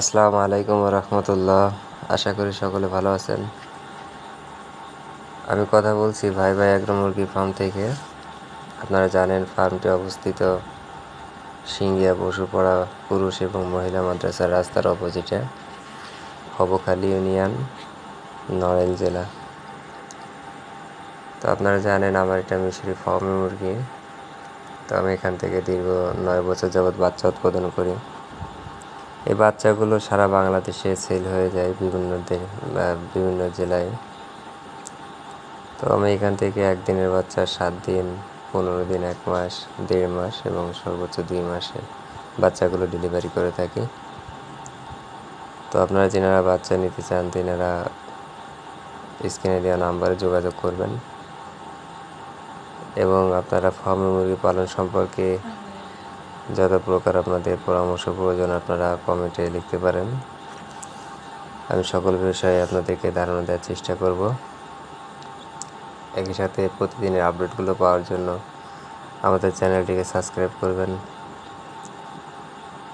আসসালামু আলাইকুম রহমতুল্লাহ। আশা করি সকলে ভালো আছেন। আমি কথা বলছি ভাই ভাই এগ্রো মুরগি ফার্ম থেকে। আপনারা জানেন ফার্মটি অবস্থিত সিঙ্গিয়া বসুপাড়া পুরুষ এবং মহিলা মাদ্রাসার রাস্তার অপোজিটে, হবখালী ইউনিয়ন নড়েন জেলা। তো আপনারা জানেন আমার এটা মিশরি ফার্মে মুরগি। তো আমি এখান থেকে দীর্ঘ নয় বছর যাবৎ বাচ্চা উৎপাদন করি। এই বাচ্চাগুলো সারা বাংলাদেশে সেল হয়ে যায় বিভিন্ন বিভিন্ন জেলায়। তো আমি এখান থেকে একদিনের বাচ্চা সাত দিন, পনেরো দিন, এক মাস, দেড় মাস এবং সর্বোচ্চ দুই মাসে বাচ্চাগুলো ডেলিভারি করে থাকি। তো আপনারা যেনারা বাচ্চা নিতে চান, তেনারা স্ক্রিনে দেওয়া নাম্বারে যোগাযোগ করবেন। এবং আপনারা ফার্মে মুরগি পালন সম্পর্কে যত প্রকার আপনাদের পরামর্শ প্রয়োজন, আপনারা কমেন্টে লিখতে পারেন। আমি সকল বিষয়ে আপনাদেরকে ধারণা দেওয়ার চেষ্টা করব। একই সাথে প্রতিদিনের আপডেটগুলো পাওয়ার জন্য আমাদের চ্যানেলটিকে সাবস্ক্রাইব করবেন।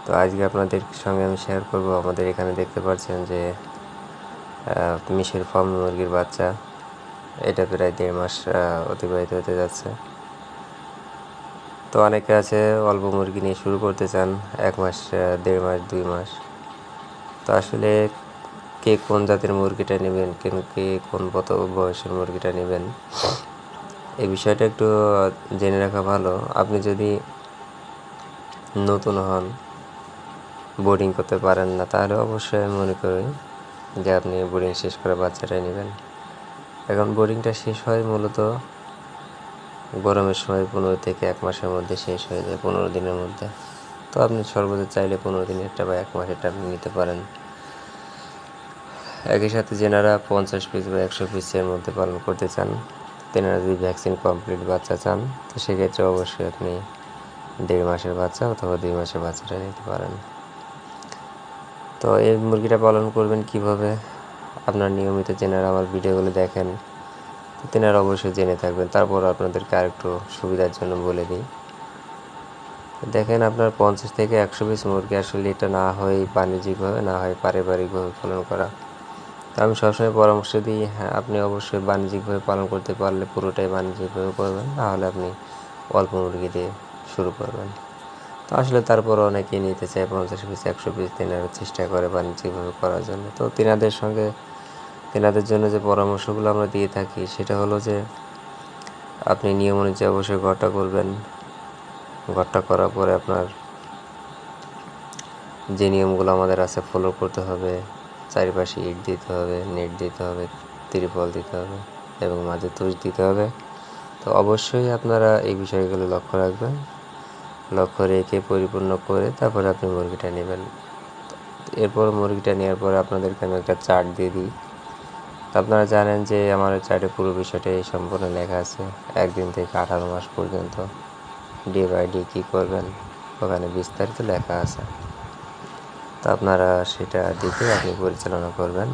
তো আজকে আপনাদের সঙ্গে আমি শেয়ার করব, আমাদের এখানে দেখতে পাচ্ছেন যে মিশের ফার্ম মুরগির বাচ্চা, এটা প্রায় দেড় মাস অতিবাহিত হতে যাচ্ছে। তো অনেকে আছে অল্প মুরগি নিয়ে শুরু করতে চান, এক মাস দেড় মাস, দুই মাস। তো আসলে কে কোন জাতের মুরগিটা নেবেন, কেন কে কোন কত বয়সের মুরগিটা নেবেন, এই বিষয়টা একটু জেনে রাখা ভালো। আপনি যদি নতুন হন বোর্ডিং করতে পারেন না, তাহলে অবশ্যই আমি মনে করি যে আপনি বোর্ডিং শেষ করে বাচ্চাটাই নেবেন। এখন বোর্ডিংটা শেষ হয় মূলত গরমের সময় পনেরো থেকে এক মাসের মধ্যে শেষ হয়ে যায়, পনেরো দিনের মধ্যে। তো আপনি সর্বোচ্চ চাইলে পনেরো দিনেরটা বা এক মাসেরটা আপনি নিতে পারেন। একই সাথে যেনারা পঞ্চাশ পিস বা একশো পিসের মধ্যে পালন করতে চান, তেনারা যদি ভ্যাকসিন কমপ্লিট বাচ্চা চান, তো সেক্ষেত্রে অবশ্যই আপনি দেড় মাসের বাচ্চা অথবা দুই মাসের বাচ্চাটা নিতে পারেন। তো এই মুরগিটা পালন করবেন কীভাবে? আপনার নিয়মিত যেনারা আমার ভিডিওগুলো দেখেন তেনারা অবশ্যই জেনে থাকবেন। তারপর আপনাদেরকে আরেকটু সুবিধার জন্য বলে দিই। দেখেন আপনার পঞ্চাশ থেকে একশো পিস মুরগি আসলে এটা না হয় বাণিজ্যিকভাবে, না হয় পারিবারিকভাবে পালন করা। তো আমি সবসময় পরামর্শ দিই হ্যাঁ আপনি অবশ্যই বাণিজ্যিকভাবে পালন করতে পারলে পুরোটাই বাণিজ্যিকভাবে করবেন নাহলে আপনি অল্প মুরগি দিয়ে শুরু করবেন। তো আসলে তারপর অনেকেই নিতে চায় পঞ্চাশ পিস, একশো পিস, তেনারা চেষ্টা করে বাণিজ্যিকভাবে করার জন্য। তো তেনাদের সঙ্গে তেনাদের জন্য যে পরামর্শগুলো আমরা দিয়ে থাকি, সেটা হলো যে আপনি নিয়ম অনুযায়ী অবশ্যই ঘরটা করবেন ঘরটা করার পরে আপনার যে নিয়মগুলো আমাদের আছে ফলো করতে হবে। চারিপাশে ইট দিতে হবে, নেট দিতে হবে, ত্রিপল দিতে হবে এবং মাঝে তুষ দিতে হবে। তো অবশ্যই আপনারা এই বিষয়গুলো লক্ষ্য রাখবেন। লক্ষ্য রেখে পরিপূর্ণ করে তারপরে আপনি মুরগিটা নেবেন। এরপর মুরগিটা নেওয়ার পরে আপনাদেরকে আমি একটা চার্ট দিয়ে দিই। আপনারা জানেন যে আমার চার্টে পুরো বিষয়টা এই সম্পূর্ণ লেখা আছে। একদিন থেকে আঠারো মাস পর্যন্ত ডে বাই ডে কী করবেন, ওখানে বিস্তারিত লেখা আছে। তো আপনারা সেটা দেখে আপনি পরিচালনা করবেন।